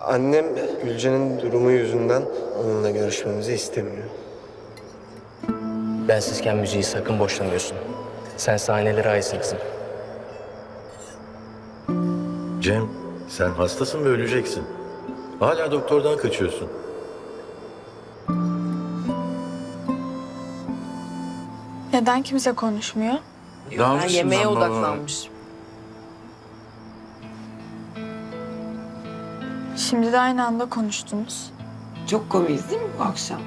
Annem Gülce'nin durumu yüzünden onunla görüşmemizi istemiyor. Bensizken müziği sakın boşlamıyorsun. Sen sahneleri aitsin kızım. Cem, sen hastasın ve öleceksin. Hala doktordan kaçıyorsun. Neden kimse konuşmuyor? Ha, yemeğe odaklanmış. Şimdi de aynı anda konuştunuz. Çok komiyiz değil mi bu akşam?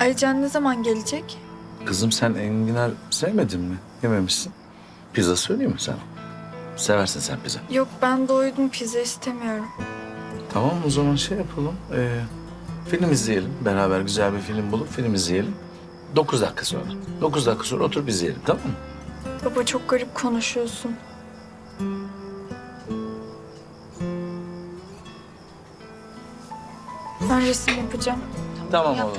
Alican ne zaman gelecek? Kızım sen enginar sevmedin mi? Yememişsin. Pizza söyleyeyim mi sana? Seversin sen pizza. Yok ben doydum pizza istemiyorum. Tamam o zaman şey yapalım. Ee, film izleyelim. Beraber güzel bir film bulup film izleyelim. Dokuz dakika sonra. Dokuz dakika sonra otur biz yiyelim tamam mı? Baba çok garip konuşuyorsun. Ben resim yapacağım. Tamam oğlum.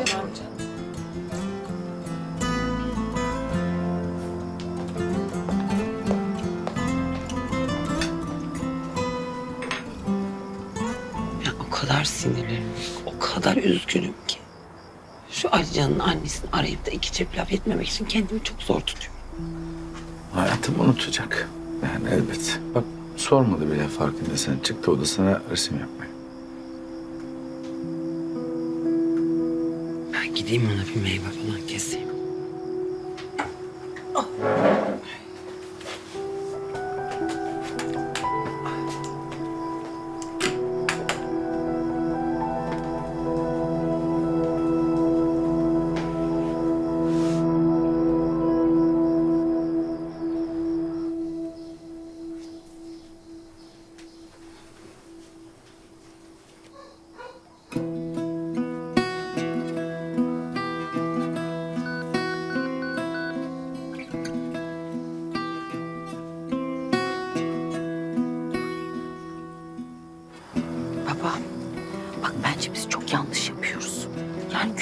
Ya o kadar sinirliyim, o kadar üzgünüm ki. Şu Alican'ın annesini arayıp da iki çift laf etmemek için kendimi çok zor tutuyorum. Hayatım unutacak. Yani elbet. Bak sormadı bile farkındaysan. Çıktı odasına resim yapmaya. Gideyim ona bir meyve falan keseyim. Baba,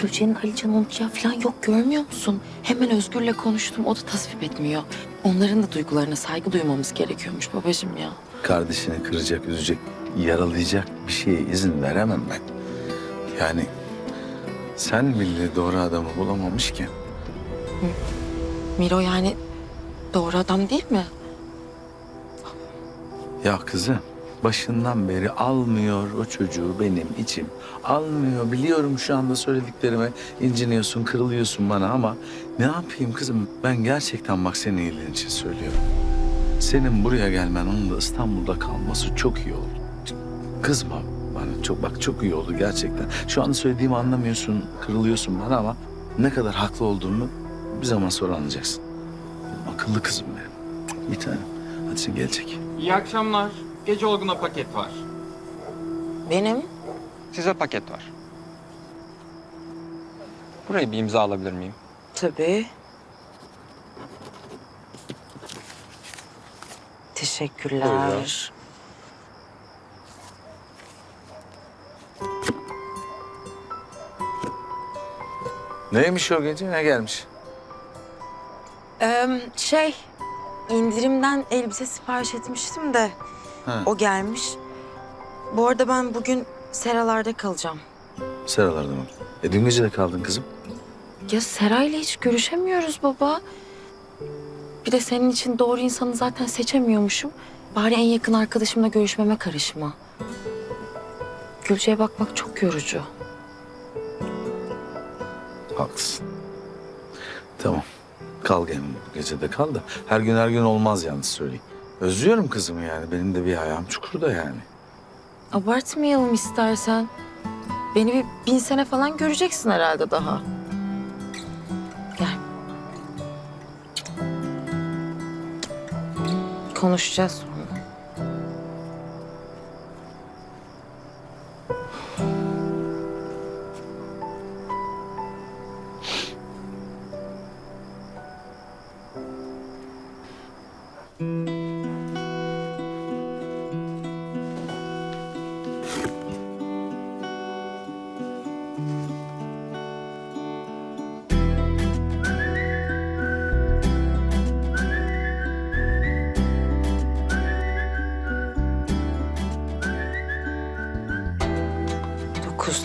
Gülce'nin Alican'ı unutacağı falan yok görmüyor musun? Hemen Özgür'le konuştum, o da tasvip etmiyor. Onların da duygularına saygı duymamız gerekiyormuş babacığım ya. Kardeşini kıracak, üzecek, yaralayacak bir şeye izin veremem ben. Yani sen bile doğru adamı bulamamış ki. Miro yani doğru adam değil mi? Ya kızım başından beri almıyor o çocuğu benim içim. Almıyor biliyorum şu anda söylediklerime inciniyorsun, kırılıyorsun bana ama ne yapayım kızım ben gerçekten bak senin iyiliğin için söylüyorum. Senin buraya gelmen onun da İstanbul'da kalması çok iyi oldu. Kızma bana çok bak çok iyi oldu gerçekten. Şu anda söylediğimi anlamıyorsun, kırılıyorsun bana ama ne kadar haklı olduğumu bir zaman sonra anlayacaksın. Akıllı kızım benim. Bir tane. Hadi sen gelecek. İyi akşamlar. Gece Olgun'a paket var. Benim. Size paket var. Burayı bir imza alabilir miyim? Tabii. Teşekkürler. Neymiş o gece? Ne gelmiş? Ee, şey, indirimden elbise sipariş etmiştim de Ha. o gelmiş. Bu arada ben bugün Seralarda kalacağım. Seralarda mı? E dün gece de kaldın kızım. Ya Seray'la hiç görüşemiyoruz baba. Bir de senin için doğru insanı zaten seçemiyormuşum. Bari en yakın arkadaşımla görüşmeme karışma. Gülce'ye bakmak çok yorucu. Haklısın. Tamam. Kal gene bu gece de kal da. Her gün her gün olmaz yalnız söyleyeyim. Özlüyorum kızımı yani. Benim de bir ayağım çukurda yani. Abartmayalım istersen. Beni bir bin sene falan göreceksin herhalde daha. Gel. Konuşacağız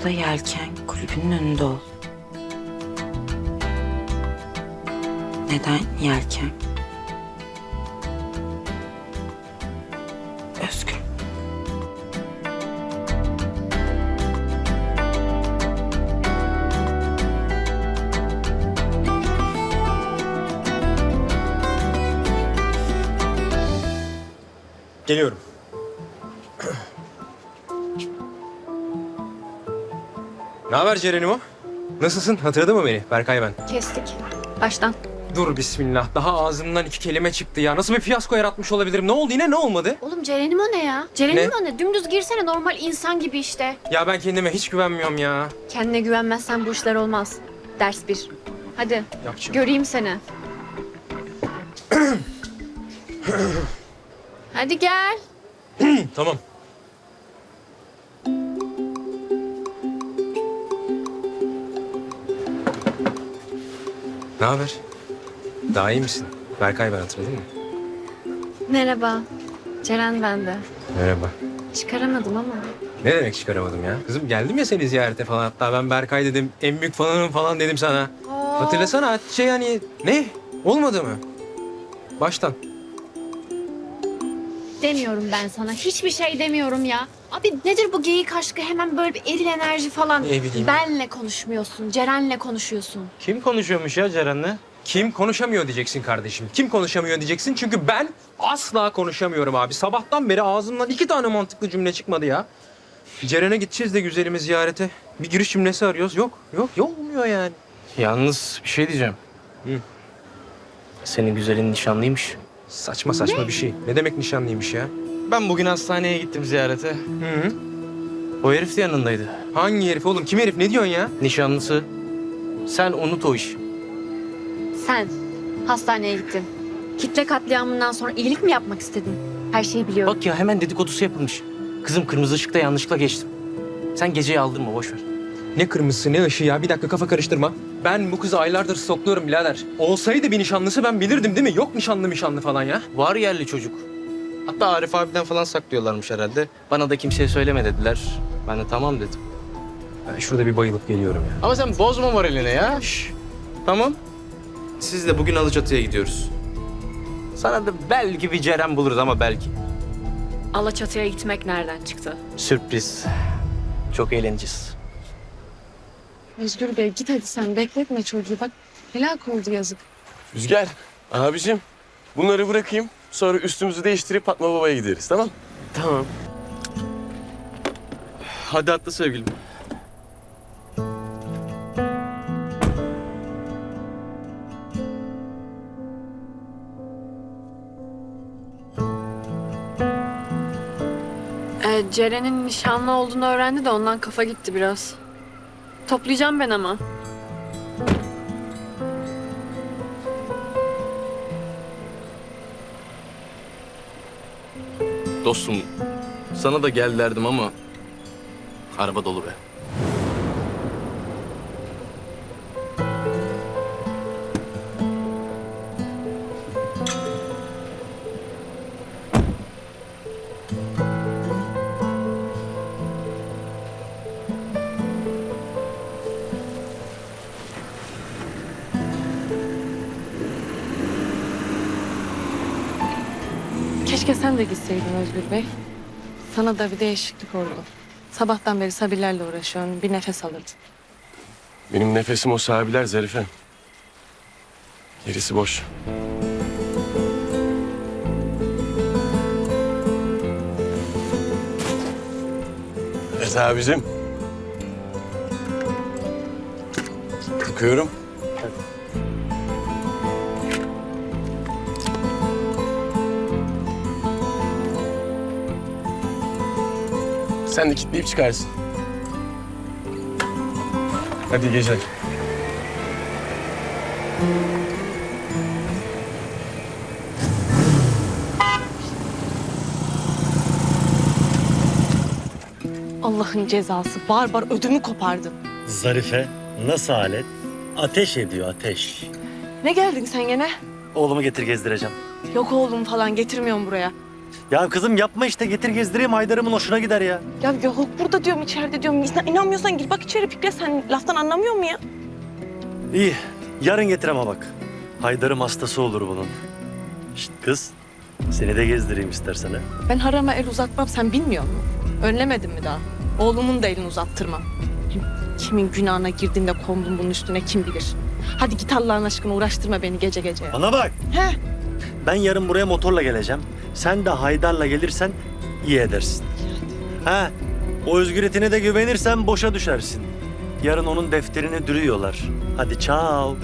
Dokuzda yelken kulübünün önünde ol. Neden yelken? Özgür. Geliyorum. Ne haber Ceren'im Nasılsın? Hatırladın mı beni? Berkay ben. Kestik. Baştan. Dur bismillah. Daha ağzımdan iki kelime çıktı ya. Nasıl bir fiyasko yaratmış olabilirim? Ne oldu yine? Ne olmadı? Oğlum Ceren'im o ne ya? Ceren'im o ne? Dümdüz girsene normal insan gibi işte. Ya ben kendime hiç güvenmiyorum ya. Kendine güvenmezsen bu işler olmaz. Ders bir. Hadi Yapacağım. göreyim seni. Hadi gel. Tamam. Ne haber? Daha iyi misin? Berkay ben hatırladın mı? Merhaba. Ceren ben de. Merhaba. Çıkaramadım ama. Ne demek çıkaramadım ya? Kızım geldim ya seni ziyarete falan. Hatta ben Berkay dedim. En büyük fanınım falan dedim sana. Hatırlasana şey hani ne? Olmadı mı? Baştan. Demiyorum ben sana. Hiçbir şey demiyorum ya. Abi nedir bu geyik aşkı? Hemen böyle bir eril enerji falan. Ne bileyim. Benle konuşmuyorsun. Ceren'le konuşuyorsun. Kim konuşuyormuş ya Ceren'le? Kim konuşamıyor diyeceksin kardeşim. Kim konuşamıyor diyeceksin. Çünkü ben asla konuşamıyorum abi. Sabahtan beri ağzımdan iki tane mantıklı cümle çıkmadı ya. Ceren'e gideceğiz de güzelimi ziyarete. Bir giriş cümlesi arıyoruz. Yok, yok, yok olmuyor yani. Yalnız bir şey diyeceğim. Hı. Senin güzelin nişanlıymış. Saçma saçma bir şey. Ne demek nişanlıymış ya? Ben bugün hastaneye gittim ziyarete. Hı hı. O herif de yanındaydı. Hangi herif oğlum? Kim herif? Ne diyorsun ya? Nişanlısı. Sen unut o işi. Sen hastaneye gittin. Kitle katliamından sonra iyilik mi yapmak istedin? Her şeyi biliyorum. Bak ya hemen dedikodusu yapılmış. Kızım kırmızı ışıkta yanlışlıkla geçtim. Sen geceyi aldırma boş ver. Ne kırmızısı ne ışığı ya. Bir dakika kafa karıştırma. Ben bu kızı aylardır stokluyorum birader. Olsaydı bir nişanlısı ben bilirdim değil mi? Yok nişanlı nişanlı falan ya. Var yerli çocuk. Hatta Arif abiden falan saklıyorlarmış herhalde. Bana da kimseye söyleme dediler. Ben de tamam dedim. Ben şurada bir bayılıp geliyorum ya. Ama sen bozma moralini ya. Şş. Tamam. Siz de bugün Alaçatı'ya gidiyoruz. Sana da belki bir Ceren buluruz ama belki. Alaçatı'ya gitmek nereden çıktı? Sürpriz. Çok eğleneceğiz. Özgür Bey git hadi sen bekletme çocuğu bak helak oldu yazık. Rüzgar, abicim bunları bırakayım. Sonra üstümüzü değiştirip Fatma Baba'ya gideriz tamam Tamam. Hadi atla sevgilim. Ee, Ceren'in nişanlı olduğunu öğrendi de ondan kafa gitti biraz. Toplayacağım ben ama. Dostum, sana da gel derdim ama araba dolu be. Keşke sen de gitseydin Özgür Bey. Sana da bir değişiklik oldu. Sabahtan beri Sabirlerle uğraşıyorsun. Bir nefes alırdın. Benim nefesim o sahibiler Zarife. Gerisi boş. Evet abicim. Tıkıyorum. Sen de kilitleyip çıkarsın. Hadi iyi geceler. Allah'ın cezası. Bar bar ödümü kopardın. Zarife nasıl alet? Ateş ediyor ateş. Ne geldin sen gene? Oğlumu getir gezdireceğim. Yok oğlum falan getirmiyorum buraya. Ya kızım yapma işte getir gezdireyim Haydar'ımın hoşuna gider ya. Ya yok burada diyorum içeride diyorum. İnan- İnanmıyorsan gir bak içeri Fikret sen laftan anlamıyor mu ya? İyi yarın getir ama bak. Haydar'ım hastası olur bunun. Şşt kız seni de gezdireyim istersen ha. Ben harama el uzatmam sen bilmiyor musun? Önlemedim mi daha? Oğlumun da elini uzattırmam. Kimin günahına girdiğinde kondum bunun üstüne kim bilir. Hadi git Allah'ın aşkına uğraştırma beni gece gece. Bana bak. He. Ben yarın buraya motorla geleceğim. Sen de Haydar'la gelirsen iyi edersin. Ha, o özgür etine de güvenirsen boşa düşersin. Yarın onun defterini dürüyorlar. Hadi çao.